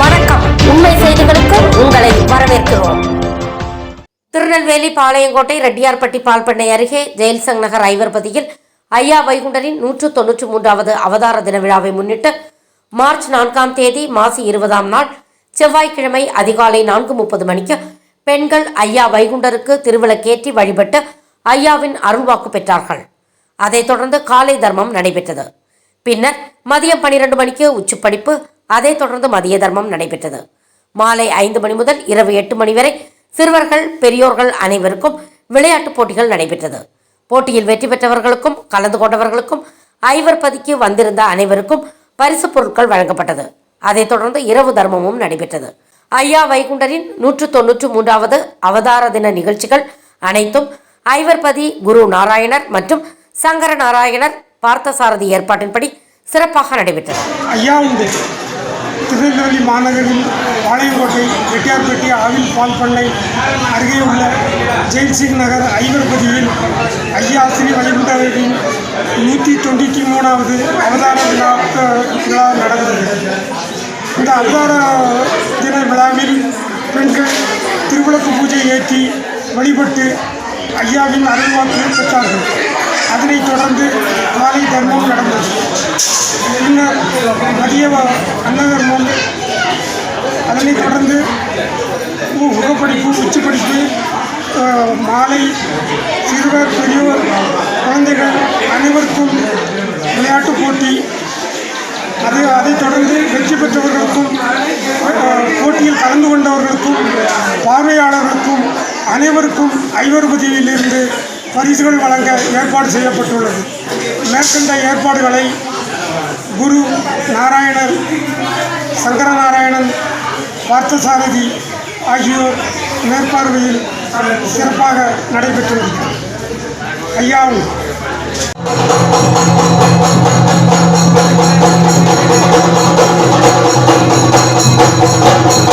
வணக்கம். உண்மை செய்திகளுக்கு உங்களை வரவேற்கிறோம். திருநெல்வேலி பாளையங்கோட்டை ரெட்டியார்பட்டி பால்பண்ணை அருகே ஜெயில்சங் நகர் ஐவர்பதியில் ஐயா வைகுண்டரின் நூற்று தொன்னூற்று மூன்றாவது அவதார தின விழாவை முன்னிட்டு மார்ச் நான்காம் தேதி மாசி இருபதாம் நாள் செவ்வாய்க்கிழமை அதிகாலை நான்கு முப்பது மணிக்கு பெண்கள் ஐயா வைகுண்டருக்கு திருவிளக்கேற்றி வழிபட்டு ஐயாவின் அருள்வாக்கு பெற்றார்கள். அதைத் தொடர்ந்து காலை தர்மம் நடைபெற்றது. பின்னர் மதியம் பனிரெண்டு மணிக்கு உச்சிப்படிப்பு அதைத் தொடர்ந்து மதிய தர்மம் நடைபெற்றது. மாலை ஐந்து மணி முதல் இரவு எட்டு மணி வரை சிறுவர்கள் பெரியோர்கள் அனைவருக்கும் விளையாட்டுப் போட்டிகள் நடைபெற்றது. போட்டியில் வெற்றி பெற்றவர்களுக்கும் கலந்து கொண்டவர்களுக்கும் ஐவர் பதுக்கி வந்திருந்த அனைவருக்கும் பரிசுப் பொருட்கள் வழங்கப்பட்டது. அதைத் தொடர்ந்து இரவு தர்மமும் நடைபெற்றது. ஐயா வைகுண்டரின் நூற்று தொன்னூற்று மூன்றாவது அவதார தின நிகழ்ச்சிகள் அனைத்தும் ஐவர்பதி குரு நாராயணர் மற்றும் சங்கர நாராயணர் பார்த்தசாரதி ஏற்பாட்டின்படி சிறப்பாக நடைபெற்றது ஐயா திருநெல்வேலி மாநகரில் பாளையங்கோட்டை ரெட்டியார்பட்டி ஆவில் பால் பண்ணை அருகே உள்ள ஜெயில்சிங் நகர் ஐவர்பதியில் ஐயா ஸ்ரீ வழிபட்டவர்களின் நூற்றி தொண்ணூற்றி மூணாவது அவதார விழா விழா நடந்தது. இந்த அவதார தின விழாவில் பெண்கள் திருவிளக்கு பூஜை ஏற்றி வழிபட்டு ஐயாவின் அருள்வாக்கு பெற்றார்கள். அதனைத் தொடர்ந்து காலை தர்மம் நடந்தது. பின்னர் மதிய அன்னதர்மம்? அதனைத் தொடர்ந்து முகப்படிப்பு உச்சிப்படிப்பு மாலை சிறுவர் பெரியோர் குழந்தைகள் அனைவருக்கும் விளையாட்டுப் போட்டி. அது அதைத் தொடர்ந்து வெற்றி பெற்றவர்களுக்கும் போட்டியில் கலந்து கொண்டவர்களுக்கும் பார்வையாளர்களுக்கும் அனைவருக்கும் ஐவர் ஐவருபதியிலிருந்து பரிசுகள் வழங்க ஏற்பாடு செய்யப்பட்டுள்ளது. மேற்கண்ட ஏற்பாடுகளை குரு நாராயணர் சங்கரநாராயணன் பார்த்தசாரதி ஆகியோர் மேற்பார்வையில் சிறப்பாக நடைபெற்றுள்ளது. ஐயாவும். ஐயா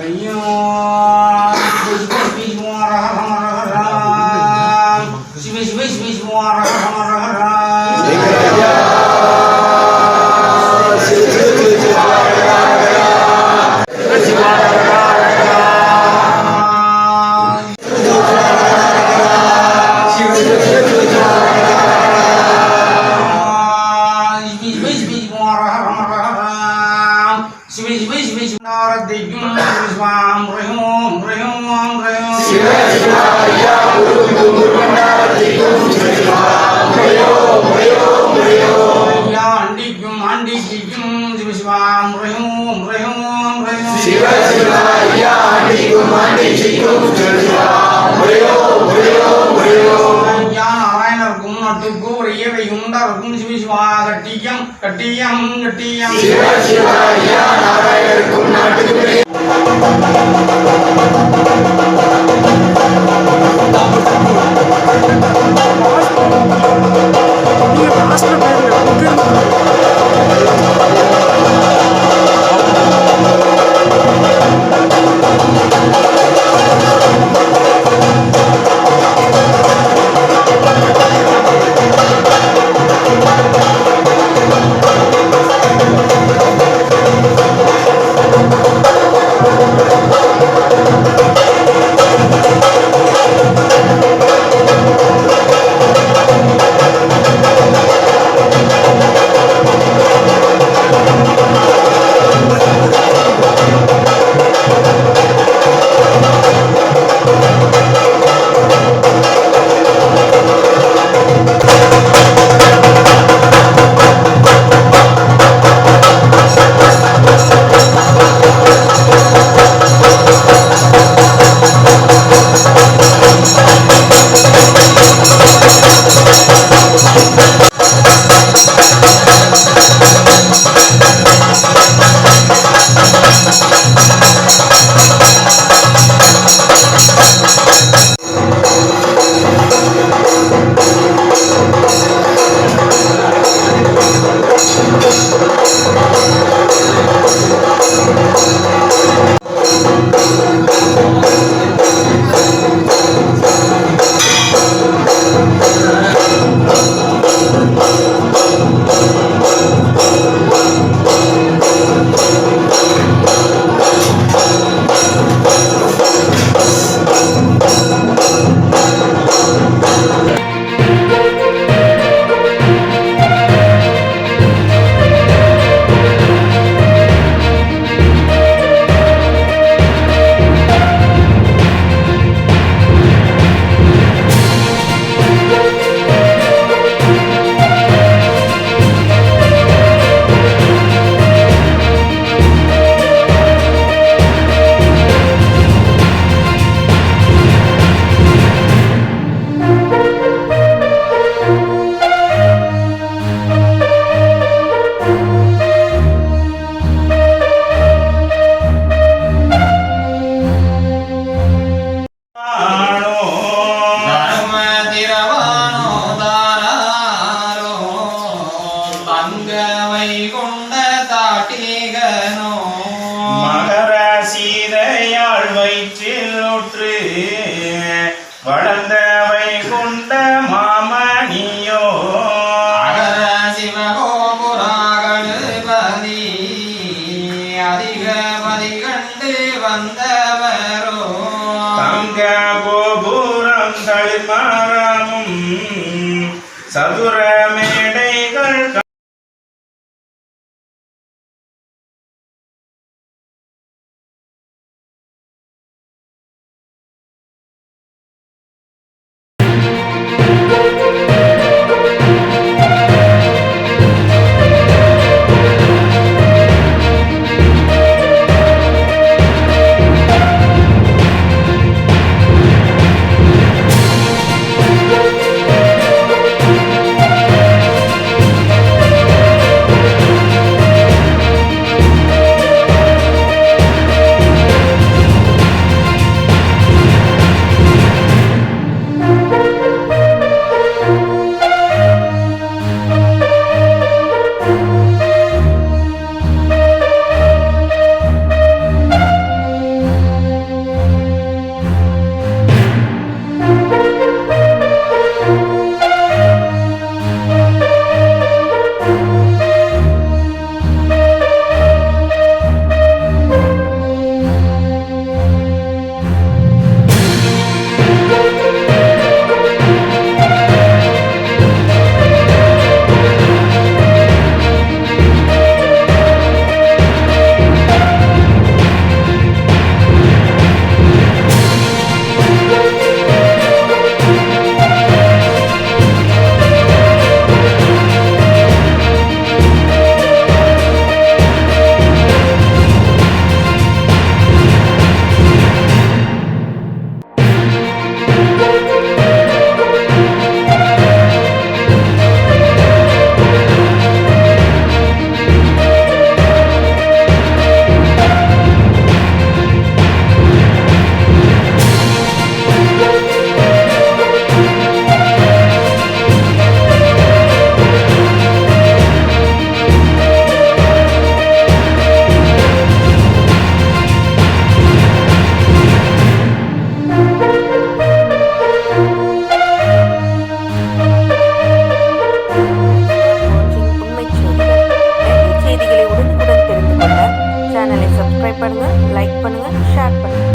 哎哟 கட்டியம் கட்டியம் கட்டியம் சிவ சிவ ஐயா சிவகோபுராகணுபதி அதிகபதி கண்டு வந்தவரோ. தங்க கோபுரம் தளிமாரமும் சதுர